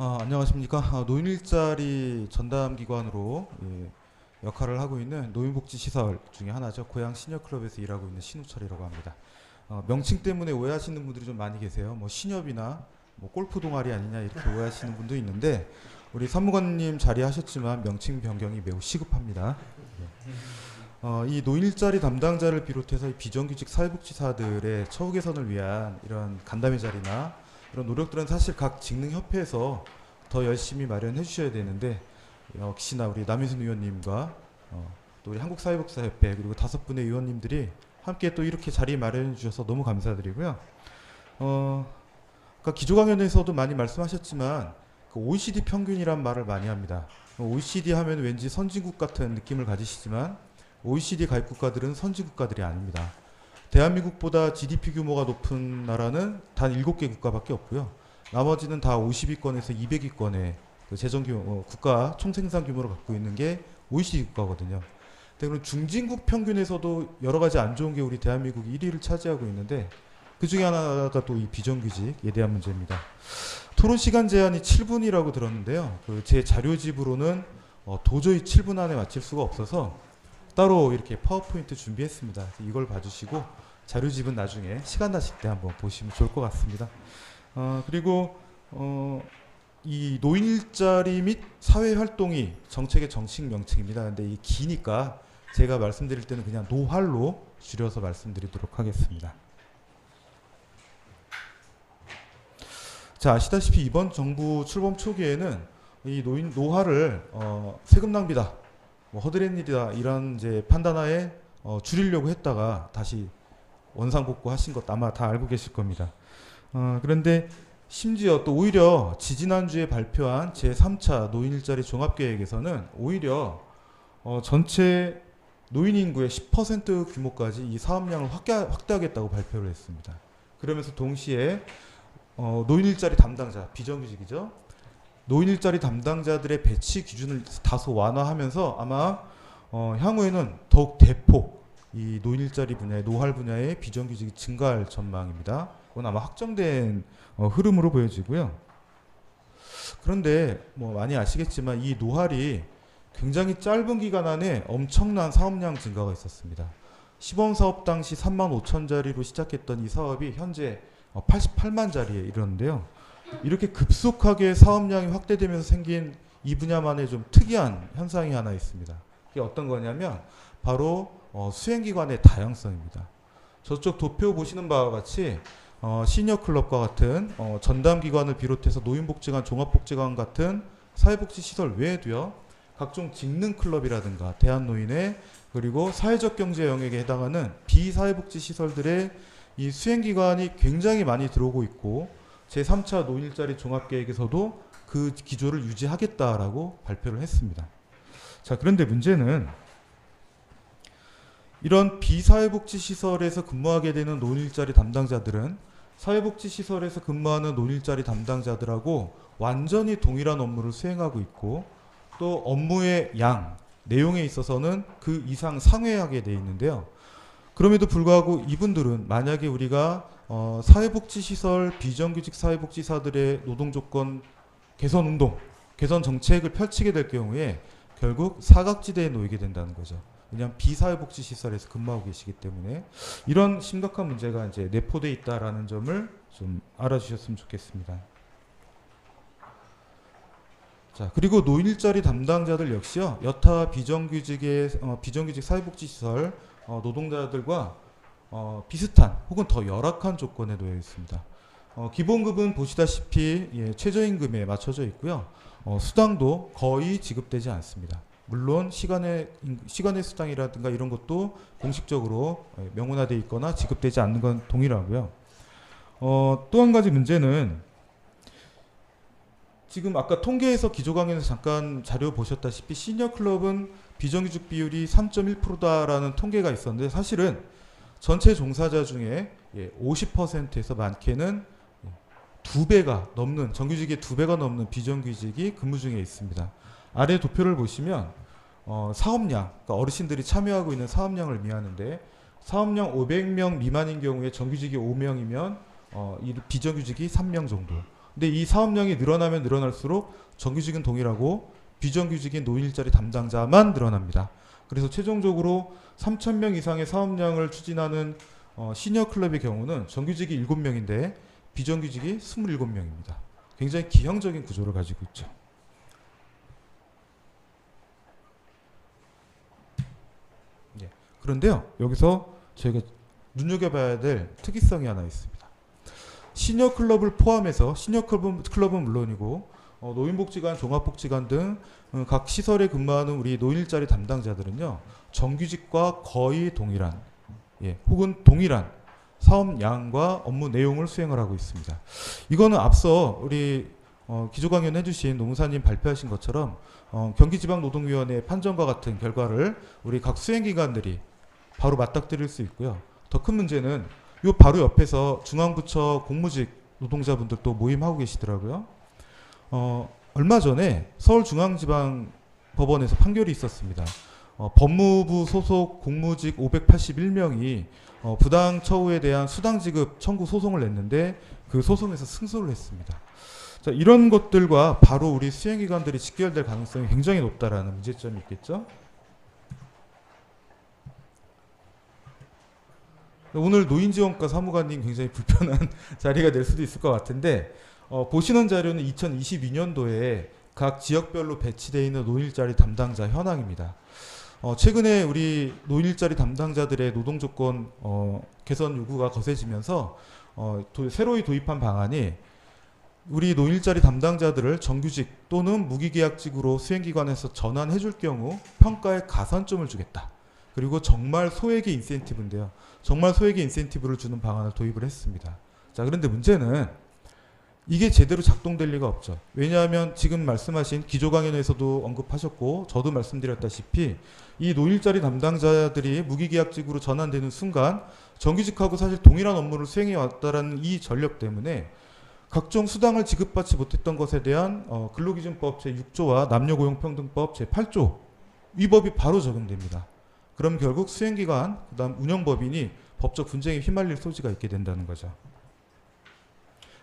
아, 안녕하십니까. 아, 노인 일자리 전담 기관으로 예, 역할을 하고 있는 노인복지시설 중에 하나죠. 고양 시니어클럽에서 일하고 있는 신우철이라고 합니다. 어, 명칭 때문에 오해하시는 분들이 좀 많이 계세요. 뭐 신협이나 뭐 골프 동아리 아니냐 이렇게 오해하시는 분도 있는데 우리 사무관님 자리하셨지만 명칭 변경이 매우 시급합니다. 예. 어, 이 노인 일자리 담당자를 비롯해서 이 비정규직 사회복지사들의 처우 개선을 위한 이런 간담회 자리나 이런 노력들은 사실 각 직능 협회에서 더 열심히 마련해 주셔야 되는데 역시나 우리 남인순 의원님과 어, 또 우리 한국사회복지사협회 그리고 다섯 분의 의원님들이 함께 또 이렇게 자리 마련해 주셔서 너무 감사드리고요. 어, 아까 기조 강연에서도 많이 말씀하셨지만 그 OECD 평균이란 말을 많이 합니다. OECD 하면 왠지 선진국 같은 느낌을 가지시지만 OECD 가입 국가들은 선진 국가들이 아닙니다. 대한민국보다 GDP 규모가 높은 나라는 단 7개 국가밖에 없고요. 나머지는 다 50위권에서 200위권의 그 재정 규모, 어, 국가 총생산 규모를 갖고 있는 게 OECD 국가거든요. 근데 그럼 중진국 평균에서도 여러 가지 안 좋은 게 우리 대한민국이 1위를 차지하고 있는데 그 중에 하나가 또 이 비정규직에 대한 문제입니다. 토론 시간 제한이 7분이라고 들었는데요. 그 제 자료집으로는 어, 도저히 7분 안에 마칠 수가 없어서 따로 이렇게 파워포인트 준비했습니다. 이걸 봐주시고 자료집은 나중에 시간 나실 때 한번 보시면 좋을 것 같습니다. 어, 그리고 어, 이 노인 일자리 및 사회 활동이 정책의 정식 명칭입니다. 근데 이 기니까 제가 말씀드릴 때는 그냥 노활로 줄여서 말씀드리도록 하겠습니다. 자 아시다시피 이번 정부 출범 초기에는 이 노인 노화를 어, 세금 낭비다, 뭐 허드렛 일이다 이런 이제 판단하에 어, 줄이려고 했다가 다시 원상복구 하신 것 아마 다 알고 계실 겁니다. 어, 그런데 심지어 또 오히려 지지난주에 발표한 제3차 노인 일자리 종합계획에서는 오히려 어, 전체 노인 인구의 10% 규모까지 이 사업량을 확대, 확대 하겠다고 발표를 했습니다. 그러면서 동시에 어, 노인 일자리 담당자 비정규직이죠. 노인 일자리 담당자들의 배치 기준을 다소 완화하면서 아마 어, 향후에는 더욱 대폭 이 노인 일자리 분야의 노활 분야의 비정규직이 증가할 전망입니다. 그건 아마 확정된 어, 흐름으로 보여지고요. 그런데 뭐 많이 아시겠지만 이 노활이 굉장히 짧은 기간 안에 엄청난 사업량 증가가 있었습니다. 시범 사업 당시 3만 5천 자리로 시작했던 이 사업이 현재 88만 자리에 이르는데요. 이렇게 급속하게 사업량이 확대되면서 생긴 이 분야만의 좀 특이한 현상이 하나 있습니다. 그게 어떤 거냐면 바로 어, 수행기관의 다양성입니다. 저쪽 도표 보시는 바와 같이 어, 시니어 클럽과 같은 어, 전담 기관을 비롯해서 노인복지관, 종합복지관 같은 사회복지 시설 외에도요. 각종 직능 클럽이라든가 대한노인회 그리고 사회적 경제 영역에 해당하는 비사회복지 시설들의 이 수행 기관이 굉장히 많이 들어오고 있고 제3차 노인 일자리 종합 계획에서도 그 기조를 유지하겠다라고 발표를 했습니다. 자, 그런데 문제는 이런 비사회복지 시설에서 근무하게 되는 노인 일자리 담당자들은 사회복지 시설에서 근무하는 노인일자리 담당자들하고 완전히 동일한 업무를 수행하고 있고 또 업무의 양, 내용에 있어서는 그 이상 상회하게 돼 있는데요. 그럼에도 불구하고 이분들은 만약에 우리가 어, 사회복지시설 비정규직 사회복지사들의 노동 조건 개선 운동, 개선 정책을 펼치게 될 경우에 결국 사각지대에 놓이게 된다는 거죠. 왜냐하면 비사회복지 시설에서 근무하고 계시기 때문에 이런 심각한 문제가 이제 내포돼 있다라는 점을 좀 알아주셨으면 좋겠습니다. 자 그리고 노인 일자리 담당자들 역시요 여타 비정규직의 어, 비정규직 사회복지 시설 어, 노동자들과 어, 비슷한 혹은 더 열악한 조건에 놓여 있습니다. 어, 기본급은 보시다시피 예, 최저임금에 맞춰져 있고요. 어, 수당도 거의 지급되지 않습니다. 물론 시간의 임- 시간의 수당이라든가 이런 것도 공식적으로 예, 명문화돼 있거나 지급되지 않는 건 동일하고요. 어, 또 한 가지 문제는 지금 아까 통계에서 기조강에서 잠깐 자료 보셨다시피 시니어 클럽은 비정규직 비율이 3.1%다라는 통계가 있었는데 사실은 전체 종사자 중에 예, 50%에서 많게는 예, 두 배가 넘는 정규직의 두 배가 넘는 비정규직이 근무 중에 있습니다. 아래 도표를 보시면 어, 사업량, 그러니까 어르신들이 참여하고 있는 사업량을 의미하는데 사업량 500명 미만인 경우에 정규직이 5명이면 어, 이 비정규직이 3명 정도. 근데 이 사업량이 늘어나면 늘어날수록 정규직은 동일하고 비정규직인 노인일자리 담당자만 늘어납니다. 그래서 최종적으로 3,000명 이상의 사업량을 추진하는 어, 시니어 클럽의 경우는 정규직이 7명인데 비정규직이 27명입니다. 굉장히 기형적인 구조를 가지고 있죠. 예. 그런데요, 여기서 저희가 눈여겨봐야 될 특이성이 하나 있습니다. 시니어 클럽을 포함해서 시니어 클럽은, 클럽은 물론이고 어, 노인복지관, 종합복지관 등 어, 각 시설에 근무하는 우리 노인 일자리 담당자들은요 정규직과 거의 동일한 예, 혹은 동일한 사업량과 업무 내용을 수행을 하고 있습니다. 이거는 앞서 우리 어, 기조 강연 해주신 노무사님 발표하신 것처럼 어, 경기지방노동위원회 판정과 같은 결과를 우리 각 수행기관들이 바로 맞닥뜨릴 수 있고요. 더 큰 문제는 요 바로 옆에서 중앙부처 공무직 노동자분들도 모임하고 계시더라고요. 어, 얼마 전에 서울중앙지방법원에서 판결이 있었습니다. 어, 법무부 소속 공무직 581명이 어, 부당 처우에 대한 수당 지급 청구 소송을 냈는데 그 소송에서 승소를 했습니다. 자, 이런 것들과 바로 우리 수행기관들이 직결될 가능성이 굉장히 높다라는 문제점이 있겠죠. 오늘 노인지원과 사무관님 굉장히 불편한 자리가 될 수도 있을 것 같은데 어, 보시는 자료는 2022년도에 각 지역별로 배치되어 있는 노일자리 담당자 현황입니다. 어, 최근에 우리 노일자리 담당자들의 노동 조건 어, 개선 요구가 거세지면서 어, 도, 새로이 도입한 방안이 우리 노일자리 담당자들을 정규직 또는 무기계약직으로 수행기관에서 전환해 줄 경우 평가에 가산점을 주겠다. 그리고 정말 소액의 인센티브인데요. 정말 소액의 인센티브를 주는 방안을 도입을 했습니다. 자, 그런데 문제는 이게 제대로 작동될 리가 없죠. 왜냐하면 지금 말씀하신 기조 강연에서도 언급하셨고 저도 말씀드렸다시피 이 노일자리 담당자들이 무기계약직으로 전환되는 순간 정규직하고 사실 동일한 업무를 수행해 왔다라는 이 전력 때문에 각종 수당을 지급받지 못했던 것에 대한 어, 근로기준법 제6조와 남녀고용평등법 제8조 위법이 바로 적용됩니다. 그럼 결국 수행기관 그다음 운영법인이 법적 분쟁에 휘말릴 소지가 있게 된다는 거죠.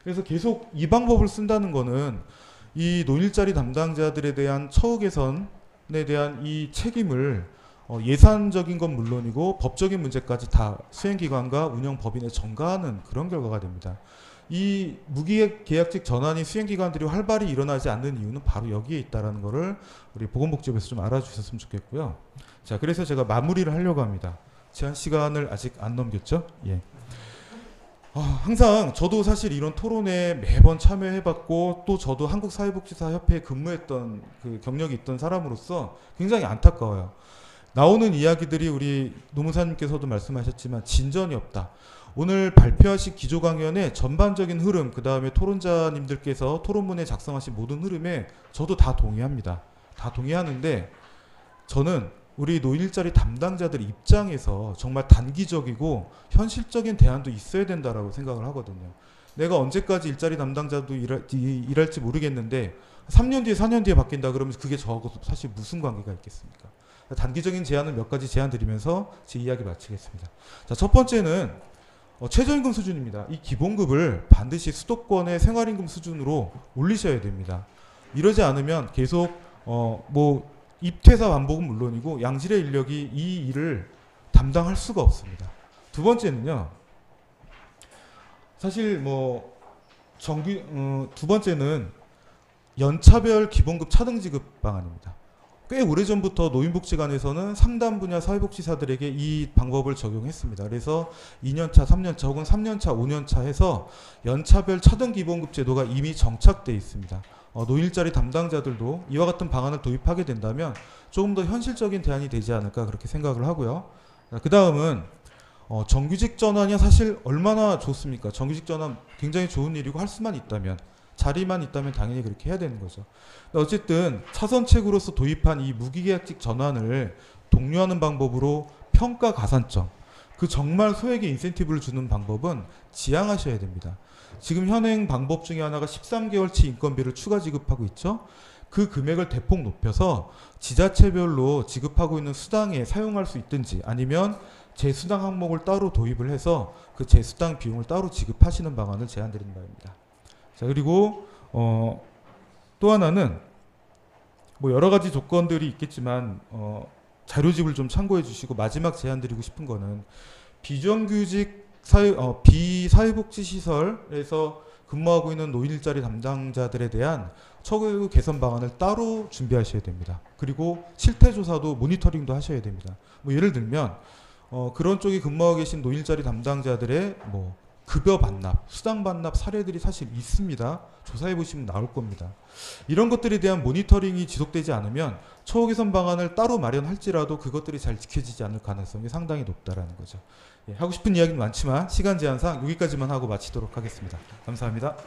그래서 계속 이 방법을 쓴다는 거는 이 노일자리 담당자들에 대한 처우 개선에 대한 이 책임을 어, 예산적인 건 물론이고 법적인 문제까지 다 수행기관과 운영법인에 전가하는 그런 결과가 됩니다. 이 무기계약직 전환이 수행기관들이 활발히 일어나지 않는 이유는 바로 여기에 있다라는 거를 우리 보건복지부에서 좀 알아주셨으면 좋겠고요. 자, 그래서 제가 마무리를 하려고 합니다. 제한 시간을 아직 안 넘겼죠? 예. 아, 항상 저도 사실 이런 토론에 매번 참여해봤고 또 저도 한국사회복지사협회에 근무했던 그 경력이 있던 사람으로서 굉장히 안타까워요. 나오는 이야기들이 우리 노무사님께서도 말씀하셨지만 진전이 없다. 오늘 발표하신 기조 강연의 전반적인 흐름, 그 다음에 토론자님들께서 토론문에 작성하신 모든 흐름에 저도 다 동의합니다. 다 동의하는데 저는 우리 노일자리 담당자들 입장에서 정말 단기적이고 현실적인 대안도 있어야 된다라고 생각을 하거든요. 내가 언제까지 일자리 담당자도 일할, 일할지 모르겠는데 3년 뒤에 4년 뒤에 바뀐다 그러면 그게 저하고 사실 무슨 관계가 있겠습니까? 단기적인 제안을 몇 가지 제안 드리면서 제 이야기 마치겠습니다. 자, 첫 번째는 어, 최저임금 수준입니다. 이 기본급을 반드시 수도권의 생활임금 수준으로 올리셔야 됩니다. 이러지 않으면 계속 어, 뭐 입퇴사 반복은 물론이고 양질의 인력이 이 일을 담당할 수가 없습니다. 두 번째는요. 사실 뭐 정규 어, 두 번째는 연차별 기본급 차등 지급 방안입니다. 꽤 오래전부터 노인복지관에서는 상담 분야 사회복지사들에게 이 방법을 적용했습니다. 그래서 2년차, 3년차 혹은 3년차, 5년차 해서 연차별 차등 기본급 제도가 이미 정착돼 있습니다. 어, 노일자리 담당자들도 이와 같은 방안을 도입하게 된다면 조금 더 현실적인 대안이 되지 않을까 그렇게 생각을 하고요. 그 다음은 어, 정규직 전환이 사실 얼마나 좋습니까? 정규직 전환 굉장히 좋은 일이고 할 수만 있다면 자리만 있다면 당연히 그렇게 해야 되는 거죠. 어쨌든 차선책으로서 도입한 이 무기계약직 전환을 독려하는 방법으로 평가 가산점 그 정말 소액의 인센티브를 주는 방법은 지양하셔야 됩니다. 지금 현행 방법 중에 하나가 13개월치 인건비를 추가 지급하고 있죠. 그 금액을 대폭 높여서 지자체별로 지급하고 있는 수당에 사용할 수 있든지 아니면 재수당 항목을 따로 도입을 해서 그 재수당 비용을 따로 지급하시는 방안을 제안드리는 바입니다. 자 그리고 어, 또 하나는 뭐 여러 가지 조건들이 있겠지만 어, 자료집을 좀 참고해 주시고 마지막 제안 드리고 싶은 거는 비정규직 사회 어, 비사회복지 시설에서 근무하고 있는 노인 일자리 담당자들에 대한 처우 개선 방안을 따로 준비하셔야 됩니다. 그리고 실태 조사도 모니터링도 하셔야 됩니다. 뭐 예를 들면 어, 그런 쪽에 근무하고 계신 노인 일자리 담당자들의 뭐 급여 반납, 수당 반납 사례들이 사실 있습니다. 조사해 보시면 나올 겁니다. 이런 것들에 대한 모니터링이 지속되지 않으면 처우 개선 방안을 따로 마련할지라도 그것들이 잘 지켜지지 않을 가능성이 상당히 높다라는 거죠. 예, 하고 싶은 이야기는 많지만 시간 제한상 여기까지만 하고 마치도록 하겠습니다. 감사합니다.